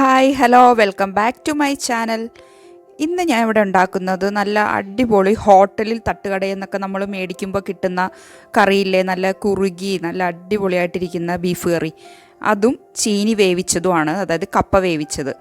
Hi hello welcome back to my channel ഇന്ന് ഞാൻ ഇവിടെ ഉണ്ടാക്കുന്നത് നല്ല അടിപൊളി ഹോട്ടലിൽ തട്ടുകടയെന്നൊക്കെ നമ്മൾ മേടിക്കുമ്പോൾ കിട്ടുന്ന കറിയില്ലേ നല്ല കുറുകി നല്ല അടിപൊളിയായിട്ടിരിക്കുന്ന ബീഫ് കറി അതും ചീനി വേവിച്ചതുമാണ് അതായത് കപ്പ വേവിച്ചത്.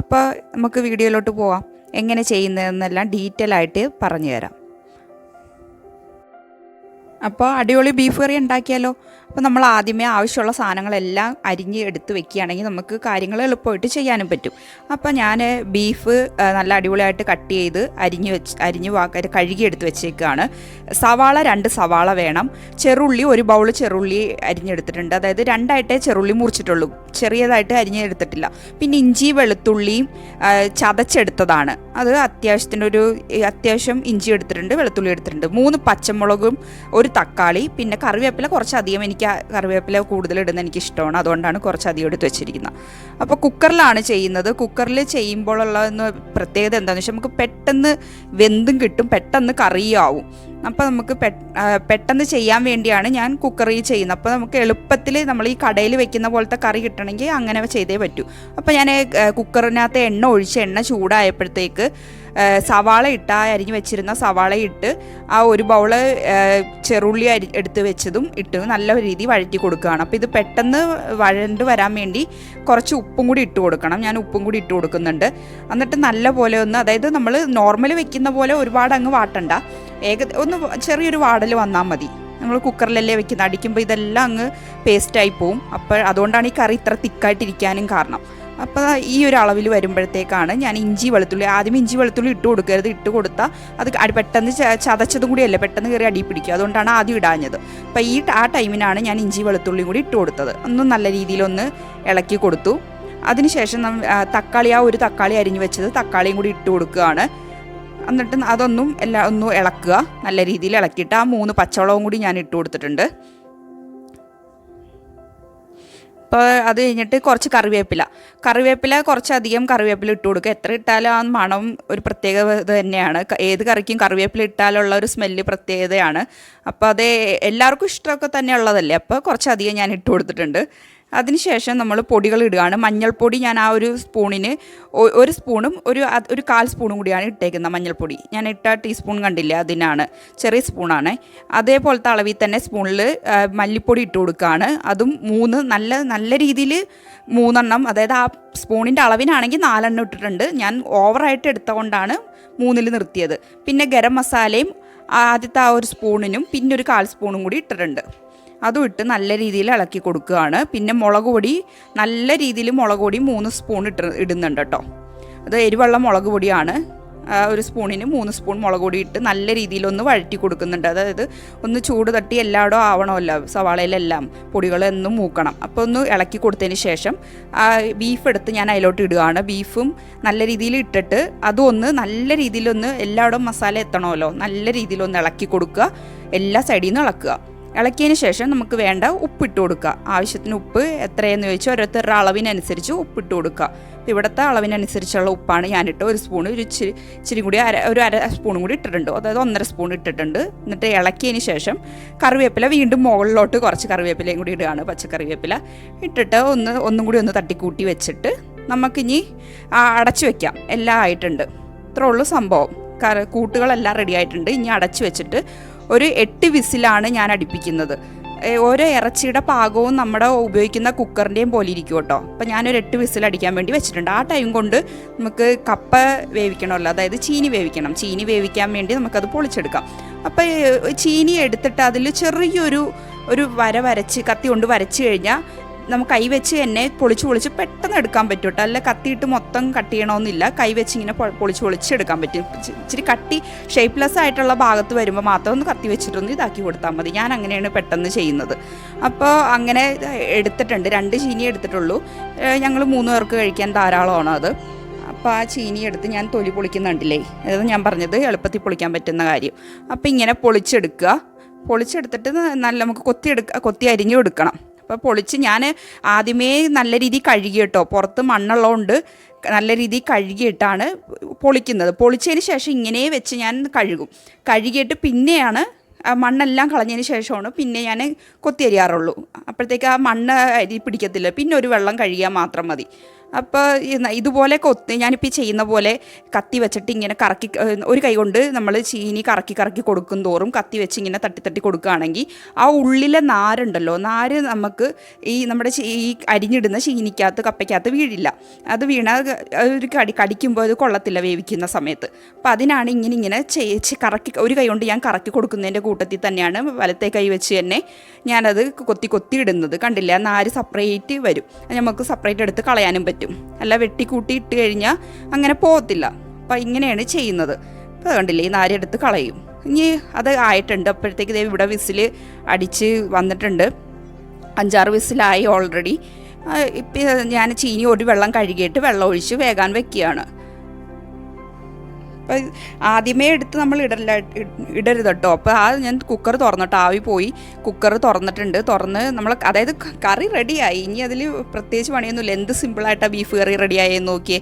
അപ്പോൾ നമുക്ക് വീഡിയോയിലോട്ട് പോവാം. എങ്ങനെ ചെയ്യുന്നതെന്നെല്ലാം ഡീറ്റെയിൽ ആയിട്ട് പറഞ്ഞു തരാം അപ്പോൾ അടിപൊളി ബീഫ് കറി ഉണ്ടാക്കിയാലോ? അപ്പോൾ നമ്മൾ ആദ്യമേ ആവശ്യമുള്ള സാധനങ്ങളെല്ലാം അരിഞ്ഞ് എടുത്ത് വെക്കുകയാണെങ്കിൽ നമുക്ക് കാര്യങ്ങൾ എളുപ്പമായിട്ട് ചെയ്യാനും പറ്റും. അപ്പോൾ ഞാൻ ബീഫ് നല്ല അടിപൊളിയായിട്ട് കട്ട് ചെയ്ത് അരിഞ്ഞ് വെച്ച് അരിഞ്ഞ് കഴുകി എടുത്ത് വെച്ചേക്കാണ്. സവാള രണ്ട് സവാള വേണം. ചെറുള്ളി ഒരു ബൗൾ ചെറുള്ളി അരിഞ്ഞെടുത്തിട്ടുണ്ട്. അതായത് രണ്ടായിട്ടേ ചെറുള്ളി മുറിച്ചിട്ടുള്ളൂ. ചെറിയതായിട്ട് അരിഞ്ഞെടുത്തിട്ടില്ല പിന്നെ ഇഞ്ചി വെളുത്തുള്ളിയും ചതച്ചെടുത്തതാണ്. അത് അത്യാവശ്യത്തിന് ഒരു അത്യാവശ്യം ഇഞ്ചി എടുത്തിട്ടുണ്ട് വെളുത്തുള്ളി എടുത്തിട്ടുണ്ട്. മൂന്ന് പച്ചമുളകും ഒരു തക്കാളി പിന്നെ കറിവേപ്പില കുറച്ചധികം എനിക്ക് ആ കറിവേപ്പില കൂടുതൽ ഇടുന്ന എനിക്ക് ഇഷ്ടമാണ് അതുകൊണ്ടാണ് കുറച്ചധികം എടുത്ത് വെച്ചിരിക്കുന്നത്. അപ്പോൾ കുക്കറിലാണ് ചെയ്യുന്നത്. കുക്കറിൽ ചെയ്യുമ്പോഴുള്ള പ്രത്യേകത എന്താണെന്ന് വെച്ചാൽ നമുക്ക് പെട്ടെന്ന് വെന്തും കിട്ടും. പെട്ടെന്ന് കറിയാവും അപ്പോൾ നമുക്ക് പെട്ടെന്ന് ചെയ്യാൻ വേണ്ടിയാണ് ഞാൻ കുക്കറിൽ ചെയ്യുന്നത്. അപ്പോൾ നമുക്ക് എളുപ്പത്തിൽ നമ്മൾ ഈ കടയിൽ വെക്കുന്ന പോലത്തെ കറി കിട്ടണമെങ്കിൽ അങ്ങനെ ചെയ്തേ പറ്റൂ. അപ്പോൾ ഞാൻ കുക്കറിനകത്ത് എണ്ണ ഒഴിച്ച് എണ്ണ ചൂടായപ്പോഴത്തേക്ക് സവാള ഇട്ട് അരിഞ്ഞ് വെച്ചിരുന്ന സവാള ഇട്ട് ആ ഒരു ബൗൾ ചെറുള്ളി അരി എടുത്ത് വെച്ചതും ഇട്ട് നല്ല രീതിയിൽ വഴറ്റി കൊടുക്കുകയാണ്. അപ്പോൾ ഇത് പെട്ടെന്ന് വഴണ്ട് വരാൻ വേണ്ടി കുറച്ച് ഉപ്പും കൂടി ഇട്ട് കൊടുക്കണം. ഞാൻ ഉപ്പും കൂടി ഇട്ട് കൊടുക്കുന്നുണ്ട്. എന്നിട്ട് നല്ല പോലെ ഒന്ന് അതായത് നമ്മൾ നോർമൽ വെക്കുന്ന പോലെ ഒരുപാട് അങ്ങ് വാട്ടണ്ട. ഏക ഒന്ന് ചെറിയൊരു വാടൽ വന്നാൽ മതി. നമ്മൾ കുക്കറിലല്ലേ വെക്കുന്നത്. അടിക്കുമ്പോൾ ഇതെല്ലാം അങ്ങ് പേസ്റ്റായി പോവും. അപ്പോൾ അതുകൊണ്ടാണ് ഈ കറി ഇത്ര തിക്കായിട്ടിരിക്കാനും കാരണം. അപ്പോൾ ഈ ഒരു അളവിൽ വരുമ്പോഴത്തേക്കാണ് ഞാൻ ഇഞ്ചി വെളുത്തുള്ളി ആദ്യം ഇഞ്ചി വെളുത്തുള്ളി ഇട്ട് കൊടുക്കരുത്. ഇട്ട് കൊടുത്താൽ അത് അടി പെട്ടെന്ന് ചതച്ചതും കൂടിയല്ലേ. പെട്ടെന്ന് കയറി അടി പിടിക്കും. അതുകൊണ്ടാണ് ആദ്യം ഇടാഞ്ഞത്. അപ്പോൾ ഈ ആ ടൈമിനാണ് ഞാൻ ഇഞ്ചി വെളുത്തുള്ളിയും കൂടി ഇട്ട് കൊടുത്തത്. ഒന്നും നല്ല രീതിയിലൊന്ന് ഇളക്കി കൊടുത്തു. അതിനുശേഷം തക്കാളി ആ ഒരു തക്കാളി അരിഞ്ഞു വെച്ചത് തക്കാളിയും കൂടി ഇട്ട് കൊടുക്കുകയാണ്. എന്നിട്ട് അതൊന്നും എല്ലാം ഒന്നും ഇളക്കുക. നല്ല രീതിയിൽ ഇളക്കിയിട്ട് ആ മൂന്ന് പച്ചവളവും കൂടി ഞാൻ ഇട്ട് കൊടുത്തിട്ടുണ്ട്. അപ്പോൾ അത് കഴിഞ്ഞിട്ട് കുറച്ച് കറിവേപ്പില. കറിവേപ്പില കുറച്ചധികം കറിവേപ്പില ഇട്ട് കൊടുക്കുക. എത്ര ഇട്ടാലും ആ മണം ഒരു പ്രത്യേക ഇത് തന്നെയാണ്. ഏത് കറിക്കും കറിവേപ്പില ഇട്ടാലുള്ള ഒരു സ്മെല്ല് പ്രത്യേകതയാണ്. അപ്പോൾ അത് എല്ലാവർക്കും ഇഷ്ടമൊക്കെ തന്നെ ഉള്ളതല്ലേ? അപ്പോൾ കുറച്ചധികം ഞാൻ ഇട്ട് കൊടുത്തിട്ടുണ്ട്. അതിനുശേഷം നമ്മൾ പൊടികൾ ഇടുകയാണ്. മഞ്ഞൾപ്പൊടി ഞാൻ ആ ഒരു സ്പൂണിന് ഒരു സ്പൂണും ഒരു ഒരു കാൽ സ്പൂണും കൂടിയാണ് ഇട്ടേക്കുന്നത് മഞ്ഞൾപ്പൊടി. ഞാൻ ഇട്ട ടീസ്പൂൺ കണ്ടില്ല അതിനാണ്. ചെറിയ സ്പൂണാണ്. അതേപോലത്തെ അളവിൽ തന്നെ സ്പൂണിൽ മല്ലിപ്പൊടി ഇട്ട് കൊടുക്കുകയാണ്. അതും മൂന്ന് നല്ല നല്ല രീതിയിൽ മൂന്നെണ്ണം അതായത് ആ സ്പൂണിന്റെ അളവിനാണെങ്കിൽ നാലെണ്ണം ഇട്ടിട്ടുണ്ട്. ഞാൻ ഓവറായിട്ട് എടുത്തുകൊണ്ടാണ് മൂന്നിൽ നിർത്തിയത്. പിന്നെ ഗരം മസാലയും ആദ്യത്തെ ആ ഒരു സ്പൂണിനും പിന്നെ ഒരു കാൽ സ്പൂണും കൂടി ഇട്ടിട്ടുണ്ട്. അതും ഇട്ട് നല്ല രീതിയിൽ ഇളക്കി കൊടുക്കുകയാണ്. പിന്നെ മുളക് പൊടി നല്ല രീതിയിൽ മുളക് പൊടി മൂന്ന് സ്പൂൺ ഇട്ട് ഇടുന്നുണ്ട് കേട്ടോ. അത് എരിവെള്ള മുളക് പൊടിയാണ്. ഒരു സ്പൂണിന് മൂന്ന് സ്പൂൺ മുളക് പൊടി ഇട്ട് നല്ല രീതിയിലൊന്ന് വഴറ്റി കൊടുക്കുന്നുണ്ട്. അതായത് ഒന്ന് ചൂട് തട്ടി എല്ലായിടും ആവണമല്ലോ സവാളയിലെല്ലാം പൊടികൾ എന്നും മൂക്കണം. അപ്പോൾ ഒന്ന് ഇളക്കി കൊടുത്തതിന് ശേഷം ബീഫ് എടുത്ത് ഞാൻ അതിലോട്ട് ഇടുകയാണ്. ബീഫും നല്ല രീതിയിൽ ഇട്ടിട്ട് അതും ഒന്ന് നല്ല രീതിയിലൊന്ന് എല്ലായിടും മസാല എത്തണമല്ലോ നല്ല രീതിയിലൊന്ന് ഇളക്കി കൊടുക്കുക. എല്ലാ സൈഡിൽ നിന്ന് ഇളക്കുക. ഇളക്കിയതിന് ശേഷം നമുക്ക് വേണ്ട ഉപ്പിട്ട് കൊടുക്കുക. ആവശ്യത്തിന് ഉപ്പ് എത്രയെന്ന് ചോദിച്ചാൽ ഓരോരുത്തരുടെ അളവിനനുസരിച്ച് ഉപ്പിട്ട് കൊടുക്കുക. അപ്പോൾ ഇവിടുത്തെ അളവിനനുസരിച്ചുള്ള ഉപ്പാണ് ഞാനിട്ട് ഒരു സ്പൂൺ ഒരു ഇച്ചിരി ഇച്ചിരി കൂടി അര ഒരു അര സ്പൂണും കൂടി ഇട്ടിട്ടുണ്ട്. അതായത് ഒന്നര സ്പൂൺ ഇട്ടിട്ടുണ്ട്. എന്നിട്ട് ഇളക്കിയതിന് ശേഷം കറിവേപ്പില വീണ്ടും മുകളിലോട്ട് കുറച്ച് കറിവേപ്പിലയും കൂടി ഇടുകയാണ് പച്ചക്കറിവേപ്പില. ഇട്ടിട്ട് ഒന്ന് ഒന്നും കൂടി ഒന്ന് തട്ടിക്കൂട്ടി വെച്ചിട്ട് നമുക്കിനി അടച്ചു വെക്കാം. എല്ലാം ആയിട്ടുണ്ട്. ഇത്രേ ഉള്ളൂ സംഭവം. കൂട്ടുകളെല്ലാം റെഡി ആയിട്ടുണ്ട്. ഇനി അടച്ചു വെച്ചിട്ട് ഒരു എട്ട് വിസിലാണ് ഞാൻ അടുപ്പിക്കുന്നത്. ഓരോ ഇറച്ചിയുടെ പാകവും നമ്മുടെ ഉപയോഗിക്കുന്ന കുക്കറിന്റെയും പോലെ ഇരിക്കും കേട്ടോ. അപ്പോൾ ഞാനൊരു എട്ട് വിസിൽ അടിക്കാൻ വേണ്ടി വെച്ചിട്ടുണ്ട്. ആ ടൈം കൊണ്ട് നമുക്ക് കപ്പ വേവിക്കണമല്ലോ. അതായത് ചീനി വേവിക്കണം. ചീനി വേവിക്കാൻ വേണ്ടി നമുക്കത് പൊളിച്ചെടുക്കാം. അപ്പോൾ ചീനി എടുത്തിട്ട് അതിൽ ചെറിയൊരു ഒരു വര വരച്ച് കത്തി കൊണ്ട് വരച്ച് കഴിഞ്ഞാൽ നമുക്ക് കൈ വെച്ച് തന്നെ പൊളിച്ച് പൊളിച്ച് പെട്ടെന്ന് എടുക്കാൻ പറ്റും കേട്ടോ അല്ല കത്തിയിട്ട് മൊത്തം കട്ട് ചെയ്യണമെന്നില്ല കൈ വെച്ച് ഇങ്ങനെ പൊളിച്ച് പൊളിച്ച് എടുക്കാൻ പറ്റും. ഇച്ചിരി കട്ടി ഷേപ്പ്ലെസ് ആയിട്ടുള്ള ഭാഗത്ത് വരുമ്പോൾ മാത്രം ഒന്ന് കത്തി വെച്ചിട്ടൊന്ന് ഇതാക്കി കൊടുത്താൽ മതി. ഞാൻ അങ്ങനെയാണ് പെട്ടെന്ന് ചെയ്യുന്നത്. അപ്പോൾ അങ്ങനെ എടുത്തിട്ടുണ്ട്. രണ്ട് ചീനി എടുത്തിട്ടുള്ളൂ. ഞങ്ങൾ മൂന്ന് പേർക്ക് കഴിക്കാൻ ധാരാളമാണ് അത്. അപ്പോൾ ആ ചീനി എടുത്ത് ഞാൻ തൊലി പൊളിക്കുന്നുണ്ടല്ലേ? അതായത് ഞാൻ പറഞ്ഞത് എളുപ്പത്തിൽ പൊളിക്കാൻ പറ്റുന്ന കാര്യം. അപ്പോൾ ഇങ്ങനെ പൊളിച്ചെടുക്കുക. പൊളിച്ചെടുത്തിട്ട് നല്ല നമുക്ക് കൊത്തി എടുക്ക കൊത്തി അരിഞ്ഞു എടുക്കണം അപ്പോൾ പൊളിച്ച് ഞാൻ ആദ്യമേ നല്ല രീതിയിൽ കഴുകി കേട്ടോ പുറത്ത് മണ്ണുള്ളതുകൊണ്ട് നല്ല രീതിയിൽ കഴുകിയിട്ടാണ് പൊളിക്കുന്നത്. പൊളിച്ചതിന് ശേഷം ഇങ്ങനെ വെച്ച് ഞാൻ കഴുകും. കഴുകിയിട്ട് പിന്നെയാണ് മണ്ണെല്ലാം കളഞ്ഞതിന് ശേഷമാണ് പിന്നെ ഞാൻ കൊത്തി അരിയാറുള്ളൂ. അപ്പോഴത്തേക്ക് ആ മണ്ണ് അരി പിടിക്കത്തില്ല. പിന്നെ ഒരു വെള്ളം കഴുകിയാൽ മാത്രം മതി. അപ്പോൾ ഇതുപോലെ കൊത്ത് ഞാനിപ്പോൾ ഈ ചെയ്യുന്ന പോലെ കത്തി വെച്ചിട്ട് ഇങ്ങനെ കറക്കി ഒരു കൈ കൊണ്ട് നമ്മൾ ചീനി കറക്കി കറക്കി കൊടുക്കും തോറും കത്തി വെച്ച് ഇങ്ങനെ തട്ടി തട്ടി കൊടുക്കുകയാണെങ്കിൽ ആ ഉള്ളിലെ നാരുണ്ടല്ലോ നാര് നമുക്ക് ഈ നമ്മുടെ ഈ അരിഞ്ഞിടുന്ന ചീനിക്കകത്ത് കപ്പയ്ക്കകത്ത് വീഴില്ല. അത് വീണ ഒരു കടി കടിക്കുമ്പോൾ അത് കൊള്ളത്തില്ല വേവിക്കുന്ന സമയത്ത്. അപ്പം അതിനാണ് ഇങ്ങനെ ഇങ്ങനെ ചേച്ച് കറക്കി ഒരു കൈ കൊണ്ട് ഞാൻ കറക്കി കൊടുക്കുന്നതിന്റെ കൂട്ടത്തിൽ തന്നെയാണ് വലത്തെ കൈ വെച്ച് തന്നെ ഞാനത് കൊത്തി കൊത്തി ഇടുന്നത് കണ്ടില്ല നാര് സെപ്പറേറ്റ് വരും. നമുക്ക് സെപ്പറേറ്റ് എടുത്ത് കളയാനും പറ്റും. അല്ല വെട്ടിക്കൂട്ടി ഇട്ട് കഴിഞ്ഞാൽ അങ്ങനെ പോകത്തില്ല. അപ്പം ഇങ്ങനെയാണ് ചെയ്യുന്നത്. അപ്പോൾ കണ്ടില്ലേ ഈ നാരെടുത്ത് കളയും. ഇനി അത് ആയിട്ടുണ്ട്. അപ്പോഴത്തേക്ക് ദേ ഇവിടെ വിസിൽ അടിച്ച് വന്നിട്ടുണ്ട്. അഞ്ചാറ് വിസിലായി ഓൾറെഡി. ഇപ്പം ഞാൻ ചീനി ഒരു വെള്ളം കഴുകിയിട്ട് വെള്ളം ഒഴിച്ച് വേഗാൻ വെക്കുകയാണ്. അപ്പം ആദ്യമേ എടുത്ത് നമ്മൾ ഇടല്ല ഇടരുത് കേട്ടോ. അപ്പോൾ ആ ഞാൻ കുക്കർ തുറന്നിട്ട് ആവി പോയി. കുക്കർ തുറന്നിട്ടുണ്ട്. തുറന്ന് നമ്മൾ അതായത് കറി റെഡിയായി ഇനി അതിൽ പ്രത്യേകിച്ച് പണിയൊന്നുമില്ല. എന്ത് സിമ്പിളായിട്ടാണ് ബീഫ് കറി റെഡിയായെന്ന് നോക്കിയേ.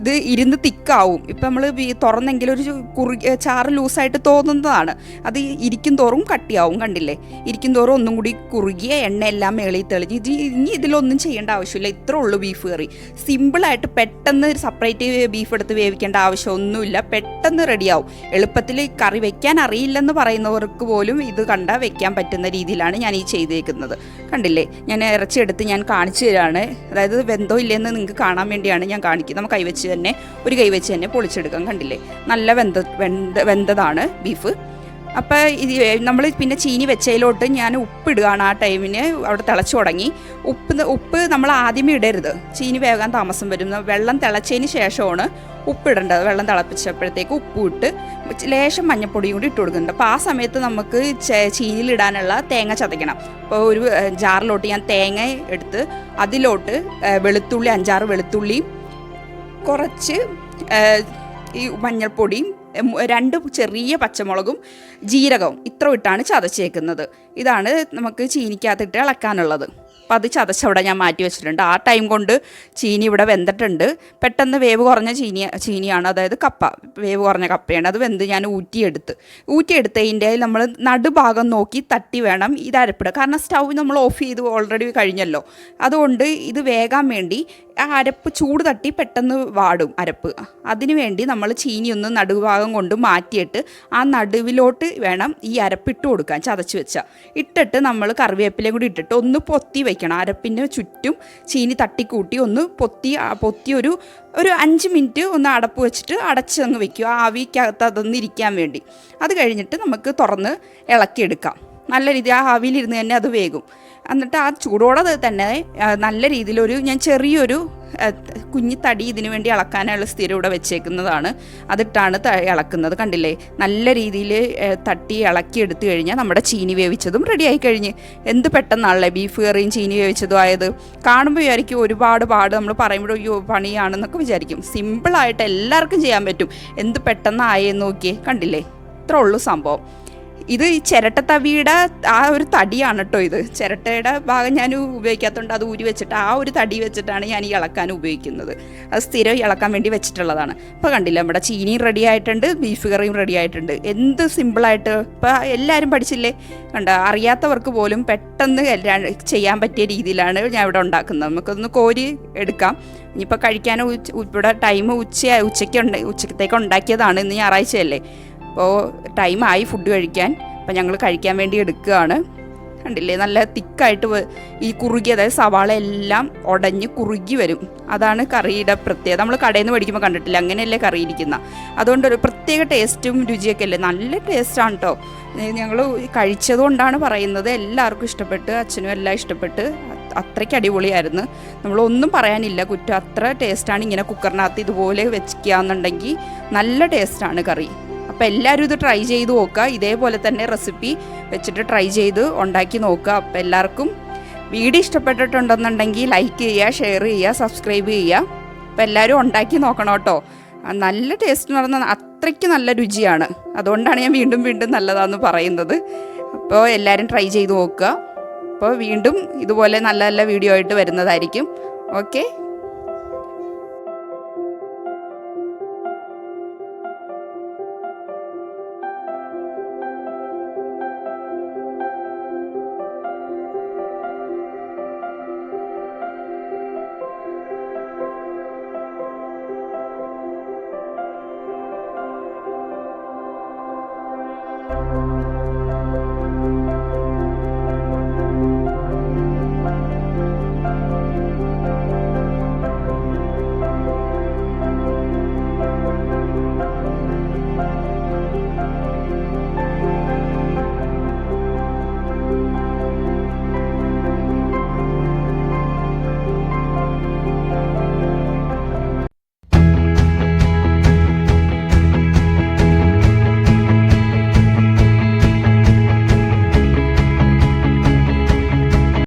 ഇത് ഇരുന്ന് തിക്കാവും. ഇപ്പം നമ്മൾ തുറന്നെങ്കിൽ ഒരു കുറി ചാറ് ലൂസായിട്ട് തോന്നുന്നതാണ്. അത് ഇരിക്കും തോറും കട്ടിയാവും കണ്ടില്ലേ? ഇരിക്കും തോറും ഒന്നും കൂടി കുറുകിയ എണ്ണയെല്ലാം മേളിൽ തെളിഞ്ഞ് ഇത് ഇനി ഇതിലൊന്നും ചെയ്യേണ്ട ആവശ്യമില്ല. ഇത്രേ ഉള്ളൂ ബീഫ് കറി സിമ്പിളായിട്ട് പെട്ടെന്ന് സെപ്പറേറ്റ് ബീഫ് എടുത്ത് വേവിക്കേണ്ട ആവശ്യമൊന്നുമില്ല. പെട്ടെന്ന് റെഡിയാവും. എളുപ്പത്തിൽ കറി വെക്കാൻ അറിയില്ലെന്ന് പറയുന്നവർക്ക് പോലും ഇത് കണ്ട വെക്കാൻ പറ്റുന്ന രീതിയിലാണ് ഞാൻ ഈ ചെയ്തേക്കുന്നത്. കണ്ടില്ലേ? ഞാൻ ഇറച്ചി എടുത്ത് ഞാൻ കാണിച്ചു തരാണ്. അതായത് വെന്തോ ഇല്ലെന്ന് നിങ്ങൾക്ക് കാണാൻ വേണ്ടിയാണ് ഞാൻ കാണിക്കുന്നത്. നമുക്ക് കൈവച്ച് തന്നെ ഒരു കൈവച്ച് തന്നെ പൊളിച്ചെടുക്കാം. കണ്ടില്ലേ? നല്ല വെന്ത വെന്ത വെന്തതാണ് ബീഫ്. അപ്പോൾ ഇത് നമ്മൾ പിന്നെ ചീനി വെച്ചതിലോട്ട് ഞാൻ ഉപ്പിടുകയാണ് ആ ടൈമിന്. അവിടെ തിളച്ചു തുടങ്ങി. ഉപ്പ് ഉപ്പ് നമ്മൾ ആദ്യമേ ഇടരുത്. ചീനി വേകാൻ താമസം വരും. വെള്ളം തിളച്ചതിന് ശേഷമാണ് ഉപ്പിടേണ്ടത്. വെള്ളം തിളപ്പിച്ചപ്പോഴത്തേക്ക് ഉപ്പ് ഇട്ട് ലേശം മഞ്ഞപ്പൊടിയും കൂടി ഇട്ട് കൊടുക്കുന്നുണ്ട്. അപ്പോൾ ആ സമയത്ത് നമുക്ക് ചീനിയിലിടാനുള്ള തേങ്ങ ചതയ്ക്കണം. അപ്പോൾ ഒരു ജാറിലോട്ട് ഞാൻ തേങ്ങ എടുത്ത് അതിലോട്ട് വെളുത്തുള്ളി അഞ്ചാറ് വെളുത്തുള്ളിയും കുറച്ച് ഈ മഞ്ഞൾപ്പൊടിയും രണ്ട് ചെറിയ പച്ചമുളകും ജീരകവും ഇത്ര ഇട്ടാണ് ചതച്ചേക്കുന്നത്. ഇതാണ് നമുക്ക് ചീനിക്കകത്തിട്ട് ഇളക്കാനുള്ളത്. അപ്പോൾ അത് ചതച്ചവിടെ ഞാൻ മാറ്റി വെച്ചിട്ടുണ്ട്. ആ ടൈം കൊണ്ട് ചീനി ഇവിടെ വെന്തിട്ടുണ്ട്. പെട്ടെന്ന് വേവ് കുറഞ്ഞ ചീനി ചീനിയാണ്. അതായത് കപ്പ. വേവ് കുറഞ്ഞ കപ്പയാണ്. അത് വെന്ത് ഞാൻ ഊറ്റിയെടുത്ത്. ഊറ്റിയെടുത്തതിന്റെ നമ്മൾ നടുഭാഗം നോക്കി തട്ടി വേണം ഇത് അരപ്പിടുക കാരണം സ്റ്റൗ നമ്മൾ ഓഫ് ചെയ്ത് ഓൾറെഡി കഴിഞ്ഞല്ലോ. അതുകൊണ്ട് ഇത് വേകാൻ വേണ്ടി ആ അരപ്പ് ചൂട് തട്ടി പെട്ടെന്ന് വാടും അരപ്പ്. അതിനു വേണ്ടി നമ്മൾ ചീനി ഒന്ന് നടുഭാഗം കൊണ്ട് മാറ്റിയിട്ട് ആ നടുവിലോട്ട് വേണം ഈ അരപ്പ് ഇട്ട് കൊടുക്കാൻ ചതച്ച് വെച്ചാൽ ഇട്ടിട്ട് നമ്മൾ കറിവേപ്പിലയും കൂടി ഇട്ടിട്ട് ഒന്ന് പൊത്തി വെക്കണം. അരപ്പിന്റെ ചുറ്റും ചീനി തട്ടിക്കൂട്ടി ഒന്ന് പൊത്തി പൊത്തി ഒരു ഒരു അഞ്ച് മിനിറ്റ് ഒന്ന് അടപ്പ് വെച്ചിട്ട് അടച്ചങ്ങ് വെക്കുക. ആവിക്കകത്ത് അതൊന്ന് ഇരിക്കാൻ വേണ്ടി. അത് കഴിഞ്ഞിട്ട് നമുക്ക് തുറന്ന് ഇളക്കിയെടുക്കാം. നല്ല രീതി ആ ആവിയിലിരുന്ന് തന്നെ അത് വേകും. എന്നിട്ട് ആ ചൂടോടെ തന്നെ നല്ല രീതിയിലൊരു ഞാൻ ചെറിയൊരു കുഞ്ഞി തടി ഇതിനു വേണ്ടി ഇളക്കാനുള്ള സ്ഥിരം ഇവിടെ വെച്ചേക്കുന്നതാണ്. അതിട്ടാണ് ഇളക്കുന്നത് കണ്ടില്ലേ? നല്ല രീതിയിൽ തട്ടി ഇളക്കി എടുത്തു കഴിഞ്ഞാൽ നമ്മുടെ ചീനി വേവിച്ചതും റെഡിയായി കഴിഞ്ഞ്. എന്ത് പെട്ടെന്നാണല്ലേ ബീഫ് കറിയും ചീനി വേവിച്ചതും ആയത്? കാണുമ്പോൾ വിചാരിക്കും ഒരുപാട് പാട് നമ്മൾ പറയുമ്പോൾ അയ്യോ പണിയാണെന്നൊക്കെ വിചാരിക്കും. സിമ്പിളായിട്ട് എല്ലാവർക്കും ചെയ്യാൻ പറ്റും. എന്ത് പെട്ടെന്നായെന്ന് നോക്കിയേ കണ്ടില്ലേ? ഇത്രേ ഉള്ളൂ സംഭവം. ഇത് ഈ ചിരട്ട തവിയുടെ ആ ഒരു തടിയാണ് കേട്ടോ ഇത്. ചിരട്ടയുടെ ഭാഗം ഞാൻ ഉപയോഗിക്കാത്തതുകൊണ്ട് അത് ഊരി വെച്ചിട്ട് ആ ഒരു തടി വെച്ചിട്ടാണ് ഞാൻ ഈ ഇളക്കാൻ ഉപയോഗിക്കുന്നത്. അത് സ്ഥിരം ഇളക്കാൻ വേണ്ടി വെച്ചിട്ടുള്ളതാണ്. ഇപ്പോൾ കണ്ടില്ല നമ്മുടെ ചീനിയും റെഡി ആയിട്ടുണ്ട് ബീഫ് കറിയും റെഡി ആയിട്ടുണ്ട്. എന്ത് സിമ്പിളായിട്ട് ഇപ്പോൾ എല്ലാവരും പഠിച്ചില്ലേ? കണ്ട? അറിയാത്തവർക്ക് പോലും പെട്ടെന്ന് ചെയ്യാൻ പറ്റിയ രീതിയിലാണ് ഞാൻ ഇവിടെ ഉണ്ടാക്കുന്നത്. നമുക്കൊന്ന് കോരി എടുക്കാം. ഇനിയിപ്പോൾ കഴിക്കാൻ ഇവിടെ ടൈം ഉച്ച ഉച്ചയ്ക്ക് ഉണ്ട് ഉച്ചക്കത്തേക്ക് ഉണ്ടാക്കിയതാണ് ഇന്ന് ഞായറാഴ്ചയല്ലേ. അപ്പോൾ ടൈമായി ഫുഡ് കഴിക്കാൻ. അപ്പം ഞങ്ങൾ കഴിക്കാൻ വേണ്ടി എടുക്കുകയാണ്. കണ്ടില്ലേ? നല്ല തിക്കായിട്ട് ഈ കുറുകി അതായത് സവാള എല്ലാം ഉടഞ്ഞ് കുറുകി വരും. അതാണ് കറിയുടെ പ്രത്യേകത. നമ്മൾ കടയിൽ നിന്ന് മേടിക്കുമ്പോൾ കണ്ടിട്ടില്ല? അങ്ങനെയല്ലേ കറി ഇരിക്കുന്ന. അതുകൊണ്ട് ഒരു പ്രത്യേക ടേസ്റ്റും രുചിയൊക്കെ അല്ലേ? നല്ല ടേസ്റ്റാണ് കേട്ടോ ഞങ്ങൾ കഴിച്ചതുകൊണ്ടാണ് പറയുന്നത്. എല്ലാവർക്കും ഇഷ്ടപ്പെട്ട് അച്ഛനും എല്ലാം ഇഷ്ടപ്പെട്ട്. അത് അത്രയ്ക്ക് അടിപൊളിയായിരുന്നു. നമ്മളൊന്നും പറയാനില്ല. കുറ്റം അത്ര ടേസ്റ്റാണ് ഇങ്ങനെ കുക്കറിനകത്ത് ഇതുപോലെ വെച്ചിരിക്കുകയെന്നുണ്ടെങ്കിൽ നല്ല ടേസ്റ്റാണ് കറി. അപ്പോൾ എല്ലാവരും ഇത് ട്രൈ ചെയ്ത് നോക്കുക. ഇതേപോലെ തന്നെ റെസിപ്പി വെച്ചിട്ട് ട്രൈ ചെയ്ത് ഉണ്ടാക്കി നോക്കുക. അപ്പോൾ എല്ലാവർക്കും വീഡിയോ ഇഷ്ടപ്പെട്ടിട്ടുണ്ടെന്നുണ്ടെങ്കിൽ ലൈക്ക് ചെയ്യുക ഷെയർ ചെയ്യുക സബ്സ്ക്രൈബ് ചെയ്യുക. അപ്പോൾ എല്ലാവരും ഉണ്ടാക്കി നോക്കണം കേട്ടോ. നല്ല ടേസ്റ്റ് എന്ന് പറഞ്ഞാൽ അത്രയ്ക്ക് നല്ല രുചിയാണ്. അതുകൊണ്ടാണ് ഞാൻ വീണ്ടും വീണ്ടും നല്ലതാണെന്ന് പറയുന്നത്. അപ്പോൾ എല്ലാവരും ട്രൈ ചെയ്ത് നോക്കുക. അപ്പോൾ വീണ്ടും ഇതുപോലെ നല്ല നല്ല വീഡിയോ ആയിട്ട് വരുന്നതായിരിക്കും. ഓക്കെ